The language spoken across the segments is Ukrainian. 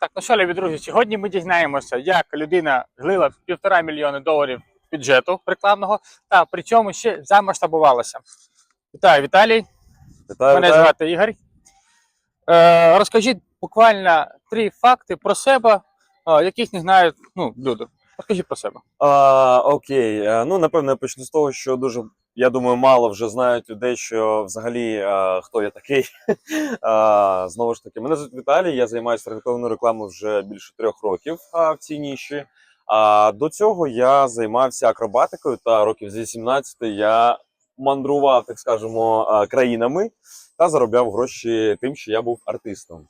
Так, ну що, любі друзі, сьогодні ми дізнаємося, як людина злила півтора мільйони доларів бюджету рекламного та при цьому ще замасштабувалася. Вітаю, Віталій. Вітаю, Мене вітаю. звати Ігор. Е, розкажіть буквально три факти про себе, е, яких не знають ну, люди. Розкажіть про себе. А, окей, Е, ну напевно я почну з того, що дуже я думаю, мало вже знають людей, що взагалі е, хто я такий. знову ж таки, мене звуть Віталій, я займаюся таргетованою рекламою вже більше трьох років в цій ніші. А до цього я займався акробатикою, та років з 18 я мандрував, так скажемо, країнами та заробляв гроші тим, що я був артистом.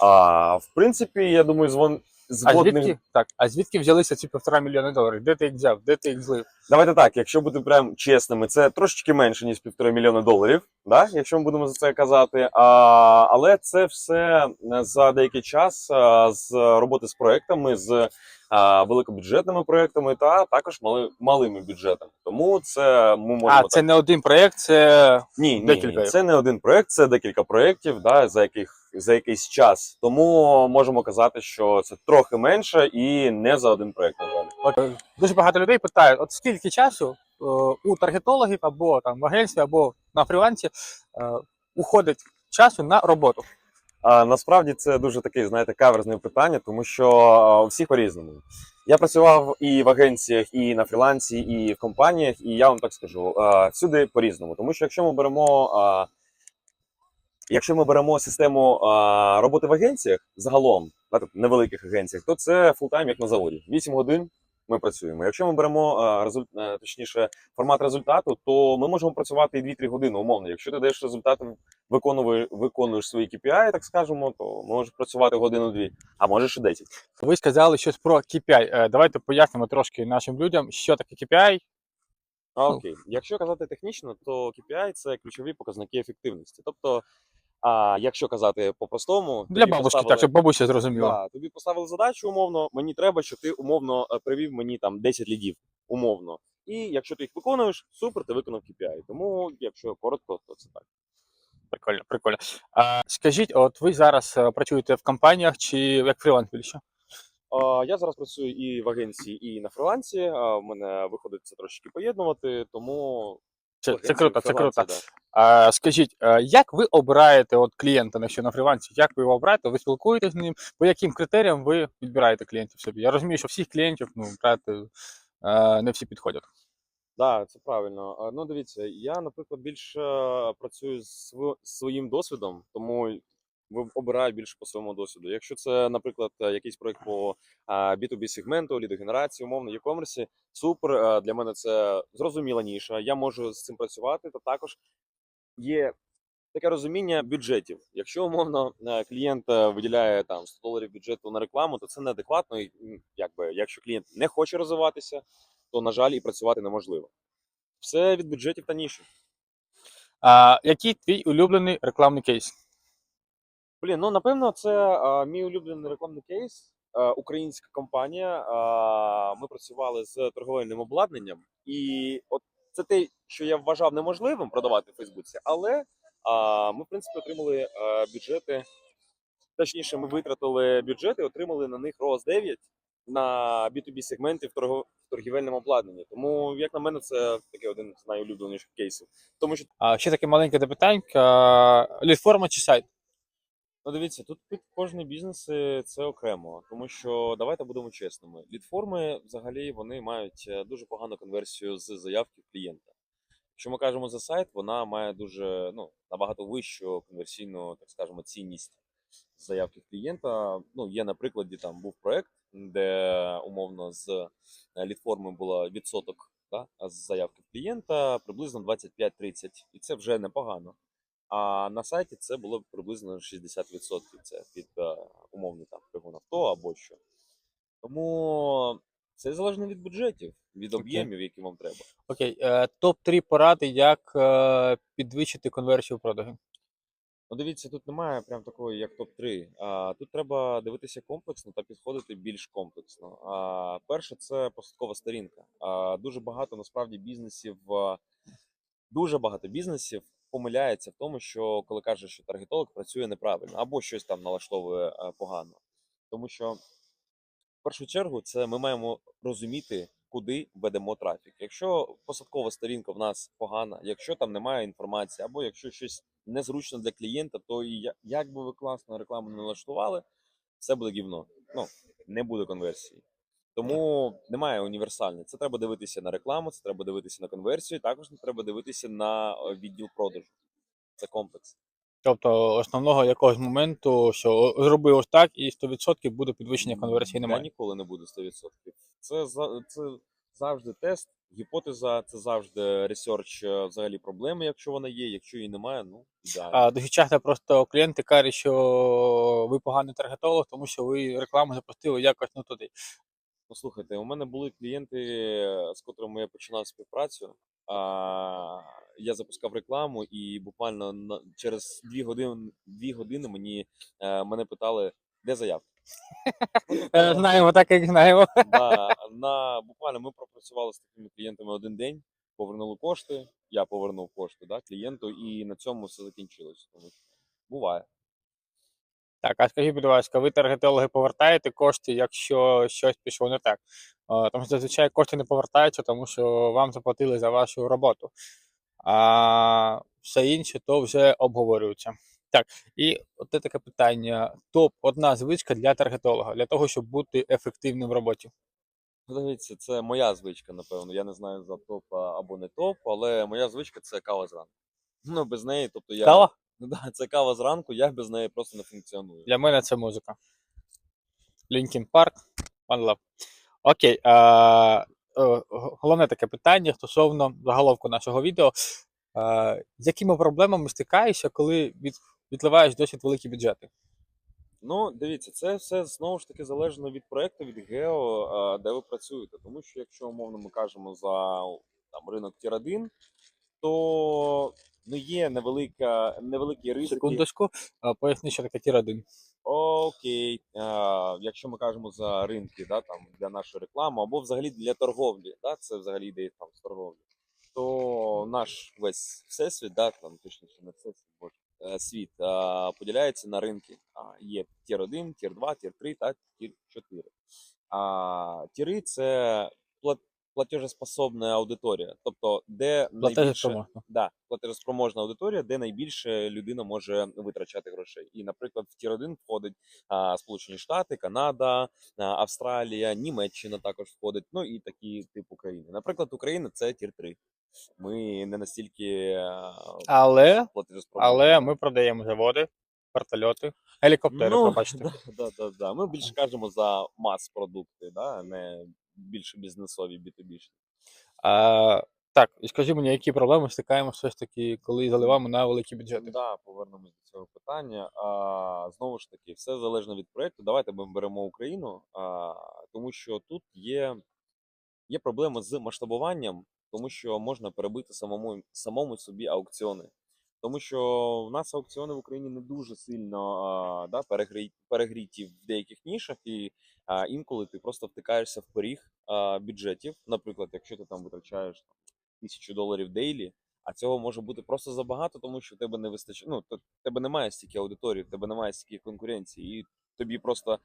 А в принципі, я думаю, звон. А зводних- звідки, так, а звідки взялися ці півтора мільйони доларів? Де ти їх взяв? Де ти їх злив? Давайте так, якщо бути прям чесними, це трошечки менше, ніж півтора мільйона доларів, да? якщо ми будемо за це казати. А, але це все за деякий час а, з роботи з проектами, з а, великобюджетними проектами та також мали, малими бюджетами. Тому це ми можемо А, так. це не один проєкт, це Ні, ні, декілька ні, це не один проект, це декілька проєктів, да, за яких за якийсь час. Тому можемо казати, що це трохи менше і не за один проект, на жаль. От, е, дуже багато людей питають: от скільки часу е, у таргетологів або там в агентстві, або на фрілансі е, уходить часу на роботу? А насправді це дуже таке, знаєте, каверзне питання, тому що у всіх по-різному. Я працював і в агенціях, і на фрілансі, і в компаніях, і я вам так скажу, всюди по-різному. Тому що якщо ми беремо, якщо ми беремо систему а, роботи в агенціях загалом, тобто невеликих агенціях, то це фултайм як на заводі. 8 годин ми працюємо. Якщо ми беремо а, результ... а, точніше формат результату, то ми можемо працювати і 2-3 години умовно. Якщо ти даєш результати виконує, виконуєш свої KPI, так скажемо, то можеш працювати годину-дві, а можеш і 10. Ви сказали щось про KPI. Е, Давайте пояснимо трошки нашим людям, що таке KPI. Окей. Якщо казати технічно, то KPI це ключові показники ефективності. Тобто, а, якщо казати по-простому, Для бабушки, поставили- так, щоб бабуся зрозуміла. Да, тобі поставили задачу умовно, мені треба, щоб ти умовно е, привів мені там 10 лідів, умовно. І якщо ти їх виконуєш, супер, ти виконав KPI. Тому, якщо коротко, то це так. Прикольно, прикольно. А, скажіть, от ви зараз е, працюєте в компаніях чи як фріланс більше? Я зараз працюю і в агенції, і на фрилансі. В мене виходить це трошки поєднувати, тому Це, це круто, це круто. да. А, скажіть, а, як ви обираєте от клієнта, якщо на фрілансі? Як ви його обираєте? Ви спілкуєтесь з ним? По яким критеріям ви відбираєте клієнтів собі? Я розумію, що всіх клієнтів ну, брати е, не всі підходять. Так, це правильно. Ну, дивіться, я, наприклад, більше е, працюю з своїм досвідом, тому ви- обираю більше по своєму досвіду. Якщо це, наприклад, е, якийсь проект по B2B сегменту, лідогенерації, умовно, e-commerce, супер. е, Для мене це зрозуміла ніша. Я можу з цим працювати, та також є таке розуміння бюджетів. Якщо умовно е, клієнт виділяє там 100 доларів бюджету на рекламу, то це неадекватно. Якби, якщо клієнт не хоче розвиватися, то на жаль і працювати неможливо. Все від бюджетів та ніші. А, який твій улюблений рекламний кейс? Блін, ну напевно, це а, мій улюблений рекламний кейс. А, українська компанія. А, ми працювали з торговельним обладнанням, і от це те, що я вважав неможливим продавати в Фейсбуці, але а, ми, в принципі, отримали а, бюджети. Точніше, ми витратили бюджети, отримали на них ROAS 9 на B2B сегменті в торгов- в торгівельному обладнанні. Тому, як на мене, це такий один з найулюбленіших кейсів. Тому що А, ще таке маленьке запитання: лідформа чи сайт? Ну, дивіться, тут під кожний бізнес це окремо, тому що давайте будемо чесними. Лідформи взагалі вони мають е, дуже погану конверсію з заявки клієнта. Якщо ми кажемо за сайт, вона має дуже ну набагато вищу конверсійну, так скажемо, цінність заявки клієнта. Ну, є на прикладі, там був проект, де умовно з е, лідформи було відсоток да, з заявки клієнта приблизно 25-30, і це вже непогано. А на сайті це було приблизно 60%. Це під е, умовний там пригон авто або що. Тому це залежно від бюджетів, від об'ємів, які вам треба. Окей, е, топ-3 поради, як е, підвищити конверсію продажу. Ну, дивіться, тут немає прям такої, як топ-3. А, тут треба дивитися комплексно та підходити більш комплексно. А, перше, це посадкова сторінка. А, дуже багато насправді бізнесів, дуже багато бізнесів помиляється в тому, що коли каже, що таргетолог працює неправильно або щось там налаштовує погано. Тому що в першу чергу це ми маємо розуміти, куди ведемо трафік. Якщо посадкова сторінка в нас погана, якщо там немає інформації, або якщо щось незручно для клієнта, то і як би ви класно рекламу не налаштували, все буде гівно. Ну, не буде конверсії. Тому немає універсальної. Це треба дивитися на рекламу, це треба дивитися на конверсію, також треба дивитися на е, відділ продажу. Це комплекс. Тобто основного якогось моменту, що зроби ось так, і 100% буде підвищення конверсії немає. ніколи не буде 100%. Це, за- це завжди тест, гіпотеза, це завжди ресерч е, взагалі проблеми, якщо вона є. Якщо її немає, ну ідеально. А дуже часто просто клієнти кажуть, що ви поганий таргетолог, тому що ви рекламу запустили якось не туди. Послухайте, у мене були клієнти, з котрими я починав співпрацю. А, я запускав рекламу, і буквально на, через дві години, дві години мені е, мене питали, де заявка. Е, Знаємо так, як знаємо. Да, на буквально ми пропрацювали з такими клієнтами один день, повернули кошти. Я повернув кошти да, клієнту, і на цьому все закінчилось. Тому буває. Так, а скажіть, будь ласка, ви таргетологи повертаєте кошти, якщо щось пішло не так? Тому що зазвичай кошти не повертаються, тому що вам заплатили за вашу роботу. А все інше то вже обговорюється. Так, і от це таке питання: топ одна звичка для таргетолога, для того, щоб бути ефективним в роботі. Ну, Дивіться, це моя звичка, напевно. Я не знаю за топ або не топ, але моя звичка це кава зранку. Ну, без неї, тобто я. Кава? Ну, да, це кава зранку, я без неї просто не функціоную. Для мене це музика. Linkin Park, One Love. Окей. А, е, головне таке питання стосовно заголовку нашого відео. А, якими проблемами стикаєшся, коли від, відливаєш досить великі бюджети? Ну, дивіться, це все знову ж таки залежно від проекту, від гео, де ви працюєте. Тому що якщо умовно ми кажемо за там, ринок тір 1 то ну, є невелика, невеликі ризики. Секундочку, поясни, що таке тір 1. Окей, а, якщо ми кажемо за ринки, да, там для нашої реклами, або взагалі для торговлі, да, це взагалі йде там з торговлі, то наш весь всесвіт, да, там точніше не всесвіт, боже, е, світ а, поділяється на ринки. А, є тір 1, тір 2, тір 3 та тір 4. А тіри це платежеспособна аудиторія, тобто де найбільше, да, платежеспроможна аудиторія, де найбільше людина може витрачати грошей. І, наприклад, в тір 1 входить а, Сполучені Штати, Канада, а, Австралія, Німеччина також входить. Ну і такі типу країни. Наприклад, Україна це тір 3. Ми не настільки а, Але, але ми продаємо заводи, вертольоти, гелікоптери, ну, пробачте. да, да, да, да. Ми більше кажемо за мас-продукти, да, не більше бізнесові B2B. А, так, і скажи мені, які проблеми стикаємо все ж таки, коли заливаємо на великі бюджети? Да, повернемось до цього питання. А, знову ж таки, все залежно від проекту. Давайте ми беремо Україну, а, тому що тут є, є проблеми з масштабуванням, тому що можна перебити самому, самому собі аукціони. Тому що в нас аукціони в Україні не дуже сильно да, перегрі, перегріті в деяких нішах, і інколи ти просто втикаєшся в поріг бюджетів. Наприклад, якщо ти там витрачаєш тисячу доларів дейлі, а цього може бути просто забагато, тому що тебе не вистачає. Ну, то- тебе немає стільки аудиторії, в тебе немає стільки конкуренції, і тобі просто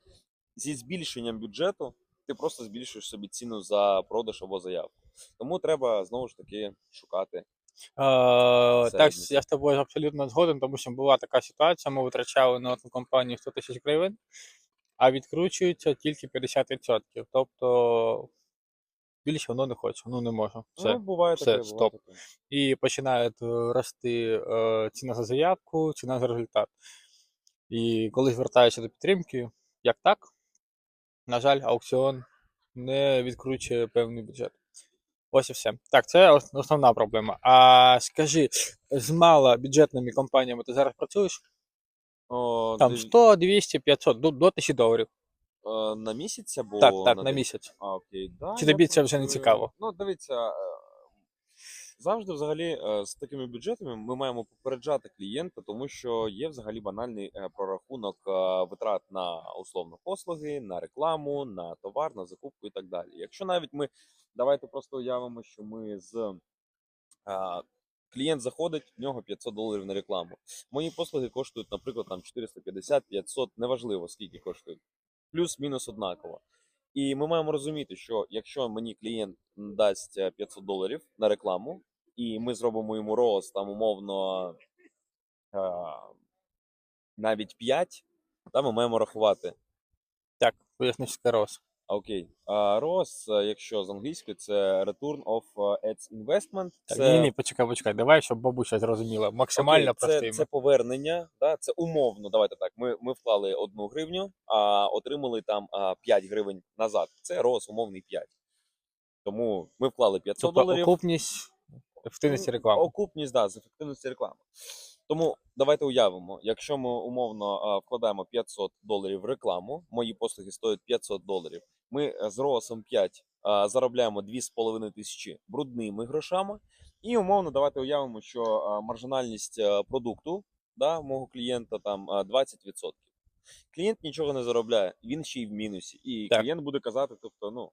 зі збільшенням бюджету ти просто збільшуєш собі ціну за продаж або заявку. Тому треба знову ж таки шукати. Е, так, я з тобою абсолютно згоден, тому що була така ситуація, ми витрачали на одну компанію 100 тисяч гривень, а відкручується тільки 50%. Тобто більше воно не хоче, ну не може. Все. ну, буває все, таке, буває таке. І починає е, рости е, ціна за заявку, ціна за результат. І коли звертаєшся до підтримки, як так, на жаль, аукціон не відкручує певний бюджет. Ось і все. Так, це основна проблема. А скажи, з малобюджетними компаніями ти зараз працюєш? О, Там диві- 100, 200, 500, до, до 1000 доларів. е, на місяць або Так, так, на день? місяць. А, окей, да, Чи я тобі це вже не цікаво? Ну, дивіться, е, завжди взагалі е, з такими бюджетами ми маємо попереджати клієнта, тому що є взагалі банальний е, прорахунок е, витрат на условно послуги, на рекламу, на товар, на закупку і так далі. Якщо навіть ми давайте просто уявимо, що ми з е, клієнт заходить, в нього 500 доларів на рекламу. Мої послуги коштують, наприклад, там 450, 500, неважливо скільки коштують. плюс-мінус однаково. І ми маємо розуміти, що якщо мені клієнт дасть е, 500 доларів на рекламу, і ми зробимо йому рост там умовно е, навіть 5, та ми маємо рахувати. Так, пояснив, що таке ROAS. А, Окей. Е, якщо з англійської, це Return of е, Ads Investment. Так, Це, ні, ні, почекай, почекай. Давай, щоб бабуся зрозуміла. Максимально окей, це, це повернення, да? це умовно. Давайте так. Ми, ми вклали одну гривню, а отримали там 5 гривень назад. Це ROAS умовний 5. Тому ми вклали 500 Тобто доларів. окупність ефективності реклами. Окупність, да, з ефективності реклами. Тому давайте уявимо, якщо ми умовно вкладаємо 500 доларів в рекламу, мої послуги стоять 500 доларів. Ми е, з ROAS 5 а, заробляємо 2,5 тисячі брудними грошами. І умовно, давайте уявимо, що маржинальність е, продукту да, мого клієнта там а, 20%. Клієнт нічого не заробляє, він ще й в мінусі. І Так. клієнт буде казати, тобто, ну,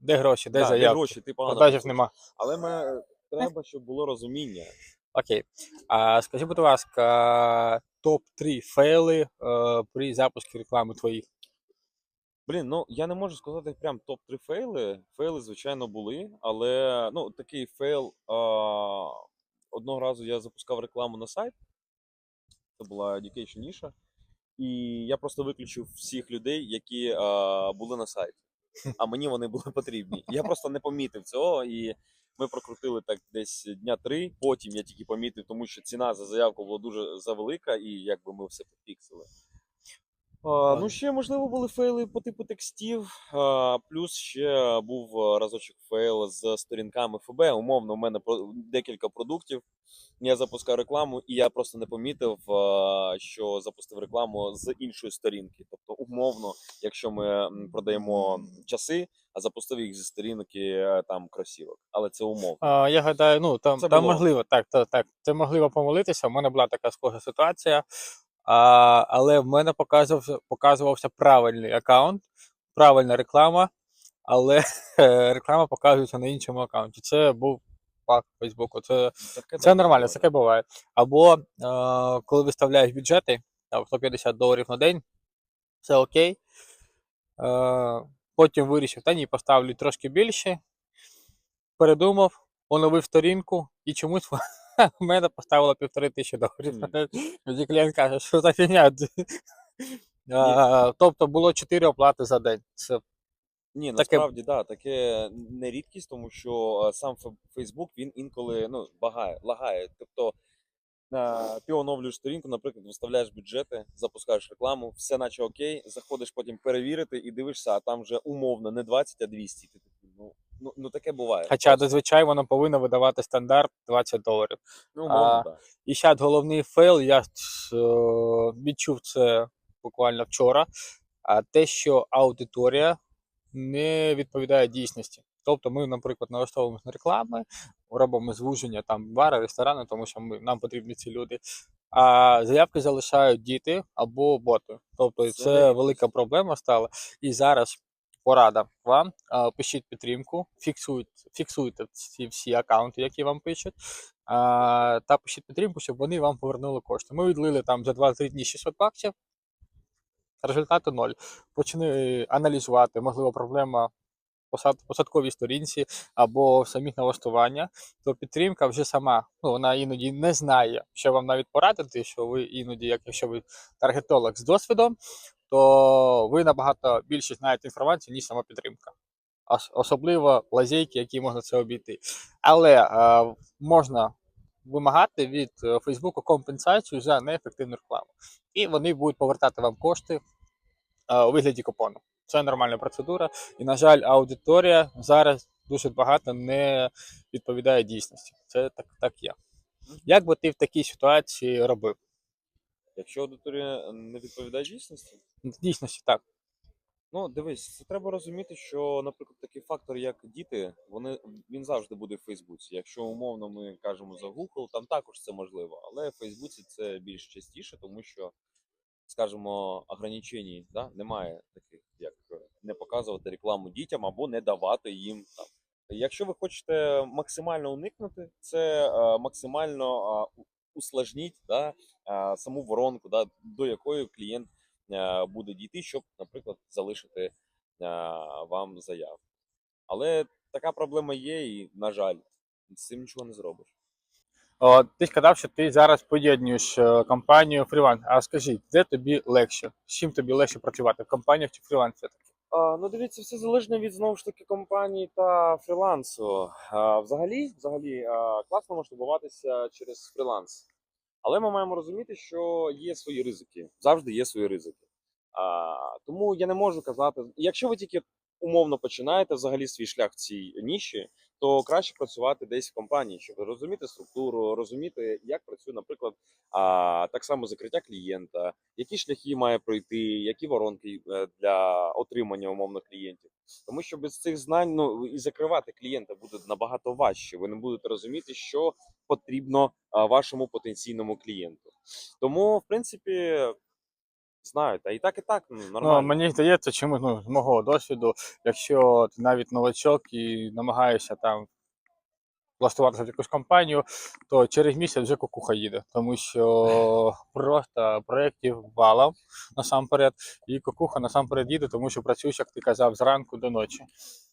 Де гроші, де да, заявки? гроші, ти погано Продажів нема. Але ми, треба, щоб було розуміння. Окей. А скажи, будь ласка, топ-3 фейли е, при запуску реклами твоїх. Блін, ну я не можу сказати прям топ-3 фейли. Фейли, звичайно, були, але ну, такий фейл. А, одного разу я запускав рекламу на сайт. Це була Education ніша. І я просто виключив всіх людей, які а, були на сайті. А мені вони були потрібні. Я просто не помітив цього, і ми прокрутили так десь дня три. Потім я тільки помітив, тому що ціна за заявку була дуже завелика, і якби ми все пофіксили. А, ну, ще, можливо, були фейли по типу текстів. А, плюс ще був разочок фейл з сторінками ФБ. Умовно, у мене декілька продуктів. Я запускав рекламу, і я просто не помітив, а, що запустив рекламу з іншої сторінки. Тобто, умовно, якщо ми продаємо часи, а запустив їх зі сторінки е, там кросівок. Але це умовно. А, я гадаю, ну там, Це там було. можливо, так, так, так. Це можливо помилитися. У мене була така схожа ситуація. А, але в мене показувався, показувався правильний аккаунт, правильна реклама, але е, реклама показується на іншому аккаунті. Це був факт Фейсбуку. Це Таке Це нормально, це таке буває. Або е, коли виставляєш бюджети, там 150 доларів на день, це окей. Е, потім вирішив, та ні, поставлю трошки більше. Передумав, оновив сторінку і чомусь в мене поставило півтори тисячі доларів. Тоді клієнт каже, що за фігня. Тобто було 4 оплати за день. Це Ні, насправді да, таке не рідкість, тому що сам Фе- Facebook він інколи ну, багає, лагає. Тобто ти оновлюєш сторінку, наприклад, виставляєш бюджети, запускаєш рекламу, все наче окей, заходиш потім перевірити і дивишся, а там вже умовно не 20, а 200. Ти такий, ну, ну, ну таке буває. Хоча зазвичай воно повинно видавати стандарт 20 доларів. ну, а, так. І ще головний фейл, я е, відчув це буквально вчора. А те, що аудиторія не відповідає дійсності. Тобто ми, наприклад, налаштовуємося на реклами, робимо звуження там бари, ресторани, тому що ми, нам потрібні ці люди. А заявки залишають діти або боти. Тобто Це це, велика проблема стала. І зараз порада вам. Пишіть підтримку, фіксуйте, фіксуйте ці всі аккаунти, які вам пишуть. Та пишіть підтримку, щоб вони вам повернули кошти. Ми відлили там за 2-3 дні 600 баксів. Результату ноль. Почни аналізувати, можливо, проблема посад- посадковій сторінці або в самих налаштуваннях, то підтримка вже сама, ну вона іноді не знає, що вам навіть порадити, що ви іноді, як якщо ви таргетолог з досвідом, то ви набагато більше знаєте інформацію, ніж сама підтримка. Особливо лазейки, які можна це обійти. Але е, можна вимагати від е, Фейсбуку компенсацію за неефективну рекламу. І вони будуть повертати вам кошти е, у вигляді купону. Це нормальна процедура. І, на жаль, аудиторія зараз дуже багато не відповідає дійсності. Це так, так є. Як би ти в такій ситуації робив? Якщо аудиторія не відповідає дійсності, дійсності так. Ну, дивись, це треба розуміти, що, наприклад, такий фактор, як діти, вони він завжди буде в Фейсбуці. Якщо умовно ми кажемо за Google, там також це можливо, але в Фейсбуці це більш частіше, тому що, скажімо, ограничень да, немає таких, як е, не показувати рекламу дітям або не давати їм там. Якщо ви хочете максимально уникнути, це е, максимально е, усложніть да, саму воронку, да, до якої клієнт буде дійти, щоб, наприклад, залишити вам заяву. Але така проблема є, і, на жаль, з цим нічого не зробиш. О, ти сказав, що ти зараз поєднуєш е, компанію фріланс. А скажіть, де тобі легше? З чим тобі легше працювати? В компаніях чи фрілансі? Ну, дивіться, все залежно від знову ж таки компанії та фрілансу. Взагалі, взагалі, класно масштабуватися через фріланс. Але ми маємо розуміти, що є свої ризики. Завжди є свої ризики. Тому я не можу казати, якщо ви тільки умовно починаєте взагалі свій шлях в цій ніші, то краще працювати десь в компанії, щоб розуміти структуру, розуміти, як працює, наприклад, а, так само закриття клієнта, які шляхи має пройти, які воронки е, для отримання умовно клієнтів. Тому що без цих знань ну і закривати клієнта буде набагато важче. Ви не будете розуміти, що потрібно вашому потенційному клієнту. Тому, в принципі, знаю, та і так, і так ну, нормально. Ну, мені здається, чомусь ну, з мого досвіду, якщо ти навіть новачок і намагаєшся там влаштуватися в якусь компанію, то через місяць вже кукуха їде, тому що просто проєктів валом насамперед, і кукуха насамперед їде, тому що працюєш, як ти казав, зранку до ночі.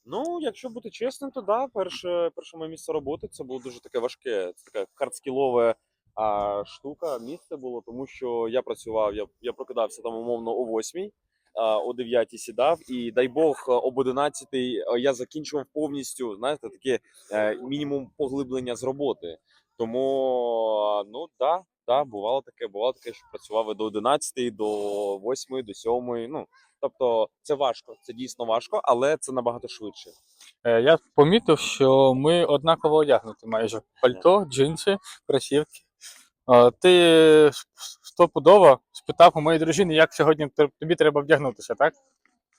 Ну, якщо бути чесним, то да, перше, перше моє місце роботи це було дуже таке важке, це таке хардскілове а, штука, місце було, тому що я працював, я, я прокидався там умовно о 8 а, о 9 сідав, і дай Бог, об 11 я закінчував повністю, знаєте, таке е, мінімум поглиблення з роботи. Тому, ну да, да, бувало таке, бувало таке, що працював до 11, до 8, до 7. Ну, тобто це важко, це дійсно важко, але це набагато швидше. Е, Я помітив, що ми однаково одягнуті майже. Пальто, джинси, кросівки. Ти стопудово спитав у моєї дружини, як сьогодні тобі треба вдягнутися, так?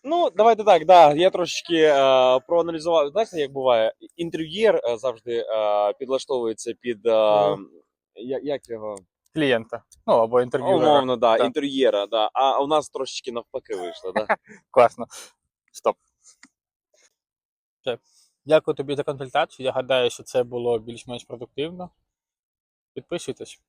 Ну, давайте так, да. Я трошечки е, проаналізував. Знаєте, як буває, інтер'єр е, завжди е, підлаштовується під е, я- як його Клієнта. Ну або інтерв'ю. умовно, да, Так. інтер'єра, да. А у нас трошечки навпаки вийшло, да. Класно. Стоп. Дякую тобі за консультацію. Я гадаю, що це було більш-менш продуктивно. Підписуйтесь.